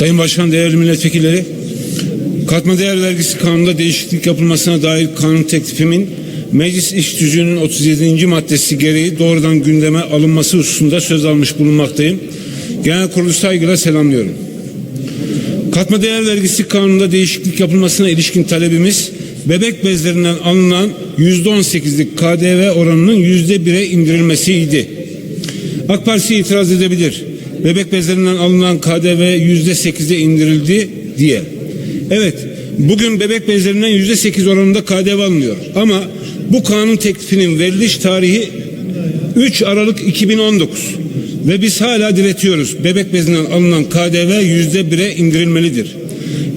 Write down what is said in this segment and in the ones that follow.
Sayın Başkan, değerli milletvekilleri, katma değer vergisi kanununda değişiklik yapılmasına dair kanun teklifimin meclis iş tüzüğünün 37. maddesi gereği doğrudan gündeme alınması hususunda söz almış bulunmaktayım. Genel kurulu saygıyla selamlıyorum. Katma değer vergisi kanununda değişiklik yapılmasına ilişkin talebimiz bebek bezlerinden alınan %18'lik KDV oranının %1'e indirilmesiydi. AK Parti itiraz edebilir. Bebek bezlerinden alınan KDV %8'e indirildi diye. Evet, bugün bebek bezlerinden %8 oranında KDV alınıyor. Ama bu kanun teklifinin veriliş tarihi 3 Aralık 2019 ve biz hala diretiyoruz. Bebek bezinden alınan KDV yüzde bire indirilmelidir.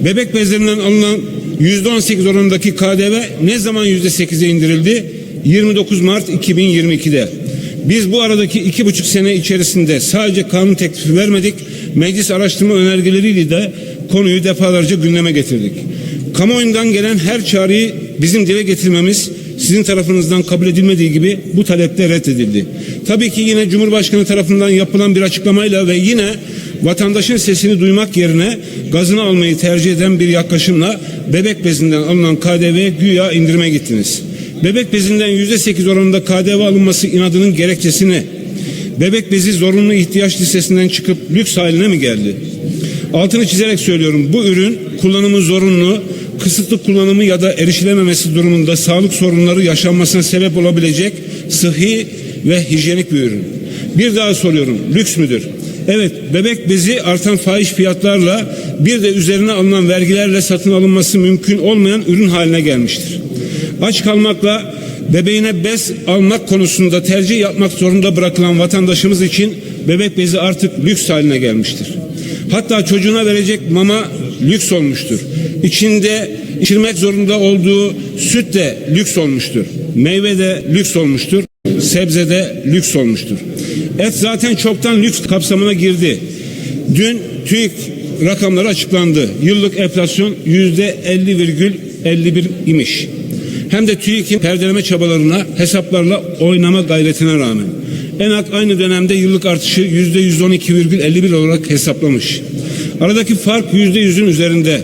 Bebek bezlerinden alınan yüzde on sekiz oranındaki KDV ne zaman yüzde sekize indirildi? 29 Mart 2022'de. Biz bu aradaki iki buçuk sene içerisinde sadece kanun teklifi vermedik, meclis araştırma önergeleriyle de konuyu defalarca gündeme getirdik. Kamuoyundan gelen her çağrıyı bizim dile getirmemiz sizin tarafınızdan kabul edilmediği gibi bu talepte reddedildi. Tabii ki yine Cumhurbaşkanı tarafından yapılan bir açıklamayla ve yine vatandaşın sesini duymak yerine gazını almayı tercih eden bir yaklaşımla bebek bezinden alınan KDV güya indirime gittiniz. Bebek bezinden yüzde sekiz oranında KDV alınması inadının gerekçesi ne? Bebek bezi zorunlu ihtiyaç listesinden çıkıp lüks haline mi geldi? Altını çizerek söylüyorum bu ürün kullanımı zorunlu, kısıtlı kullanımı ya da erişilememesi durumunda sağlık sorunları yaşanmasına sebep olabilecek sıhhi ve hijyenik bir ürün. Bir daha soruyorum lüks müdür? Evet bebek bezi artan fahiş fiyatlarla bir de üzerine alınan vergilerle satın alınması mümkün olmayan ürün haline gelmiştir. Aç kalmakla bebeğine bez almak konusunda tercih yapmak zorunda bırakılan vatandaşımız için bebek bezi artık lüks haline gelmiştir. Hatta çocuğuna verecek mama lüks olmuştur. İçinde içirmek zorunda olduğu süt de lüks olmuştur. Meyve de lüks olmuştur. Sebze de lüks olmuştur. Et zaten çoktan lüks kapsamına girdi. Dün TÜİK rakamları açıklandı. Yıllık enflasyon yüzde 50,51 imiş. Hem de TÜİK'in perdeleme çabalarına, hesaplarla oynama gayretine rağmen. ENAK aynı dönemde yıllık artışı yüzde 112,51 olarak hesaplamış. Aradaki fark yüzde yüzün üzerinde.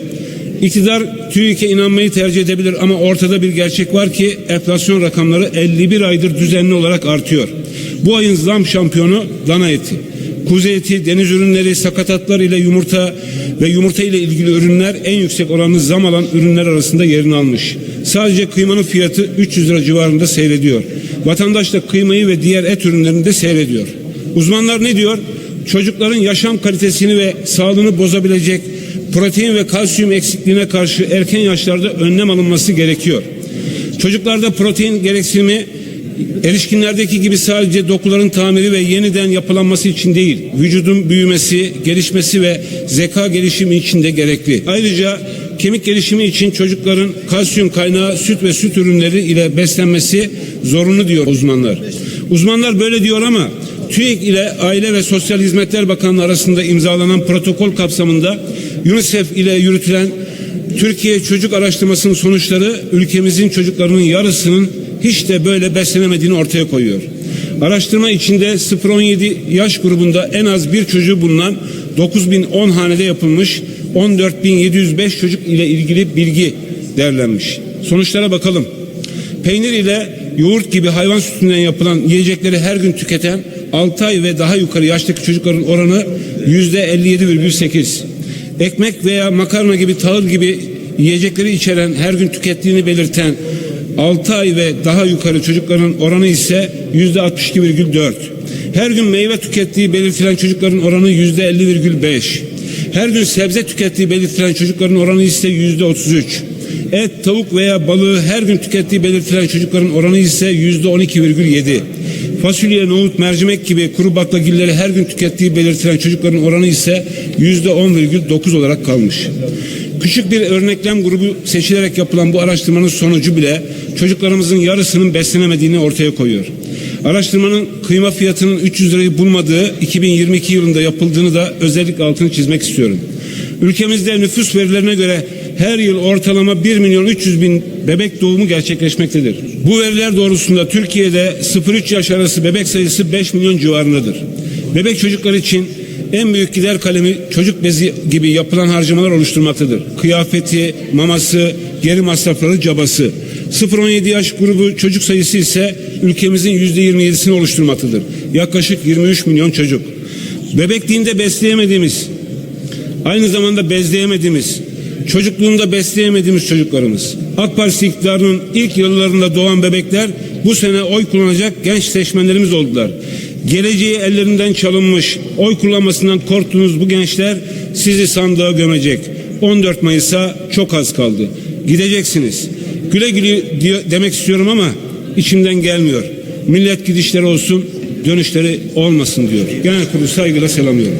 İktidar TÜİK'e inanmayı tercih edebilir ama ortada bir gerçek var ki enflasyon rakamları 51 aydır düzenli olarak artıyor. Bu ayın zam şampiyonu dana eti. Kuzu eti, deniz ürünleri, sakatatlar ile yumurta ve yumurta ile ilgili ürünler en yüksek oranlı zam alan ürünler arasında yerini almış. Sadece kıymanın fiyatı 300 lira civarında seyrediyor. Vatandaş da kıymayı ve diğer et ürünlerini de seyrediyor. Uzmanlar ne diyor? Çocukların yaşam kalitesini ve sağlığını bozabilecek protein ve kalsiyum eksikliğine karşı erken yaşlarda önlem alınması gerekiyor. Çocuklarda protein gereksinimi erişkinlerdeki gibi sadece dokuların tamiri ve yeniden yapılanması için değil, vücudun büyümesi, gelişmesi ve zeka gelişimi için de gerekli. Ayrıca kemik gelişimi için çocukların kalsiyum kaynağı süt ve süt ürünleri ile beslenmesi zorunlu diyor uzmanlar. Uzmanlar böyle diyor ama TÜİK ile Aile ve Sosyal Hizmetler Bakanlığı arasında imzalanan protokol kapsamında UNICEF ile yürütülen Türkiye Çocuk Araştırması'nın sonuçları ülkemizin çocuklarının yarısının hiç de böyle beslenemediğini ortaya koyuyor. Araştırma içinde 0-17 yaş grubunda en az bir çocuğu bulunan 9010 hanede yapılmış 14705 çocuk ile ilgili bilgi derlenmiş. Sonuçlara bakalım. Peynir ile yoğurt gibi hayvan sütünden yapılan yiyecekleri her gün tüketen 6 ay ve daha yukarı yaştaki çocukların oranı %57,8. Ekmek veya makarna gibi tahıl gibi yiyecekleri içeren her gün tükettiğini belirten 6 ay ve daha yukarı çocukların oranı ise %62,4. Her gün meyve tükettiği belirtilen çocukların oranı %50,5. Her gün sebze tükettiği belirtilen çocukların oranı ise %33. Et, tavuk veya balığı her gün tükettiği belirtilen çocukların oranı ise %12,7. Fasulye, nohut, mercimek gibi kuru baklagilleri her gün tükettiği belirtilen çocukların oranı ise %10,9 olarak kalmış. Küçük bir örneklem grubu seçilerek yapılan bu araştırmanın sonucu bile çocuklarımızın yarısının beslenemediğini ortaya koyuyor. Araştırmanın kıyma fiyatının 300 lirayı bulmadığı 2022 yılında yapıldığını da özellikle altını çizmek istiyorum. Ülkemizde nüfus verilerine göre her yıl ortalama 1 milyon 300 bin bebek doğumu gerçekleşmektedir. Bu veriler doğrusunda Türkiye'de 0-3 yaş arası bebek sayısı 5 milyon civarındadır. Bebek çocuklar için En büyük gider kalemi çocuk bezi gibi yapılan harcamalar oluşturmaktadır. Kıyafeti, maması, geri masrafları, cabası. 0-17 yaş grubu çocuk sayısı ise ülkemizin %27'sini oluşturmaktadır. Yaklaşık 23 milyon çocuk. Bebekliğinde besleyemediğimiz, aynı zamanda bezleyemediğimiz, çocukluğunda besleyemediğimiz çocuklarımız. AK Parti iktidarının ilk yıllarında doğan bebekler bu sene oy kullanacak genç seçmenlerimiz oldular. Geleceği ellerinden çalınmış, oy kullanmasından korktuğunuz bu gençler sizi sandığa gömecek. 14 Mayıs'a çok az kaldı. Gideceksiniz. Güle güle diye- demek istiyorum ama içimden gelmiyor. Millet gidişleri olsun, dönüşleri olmasın diyor. Genel kurulu saygıyla selamlıyorum.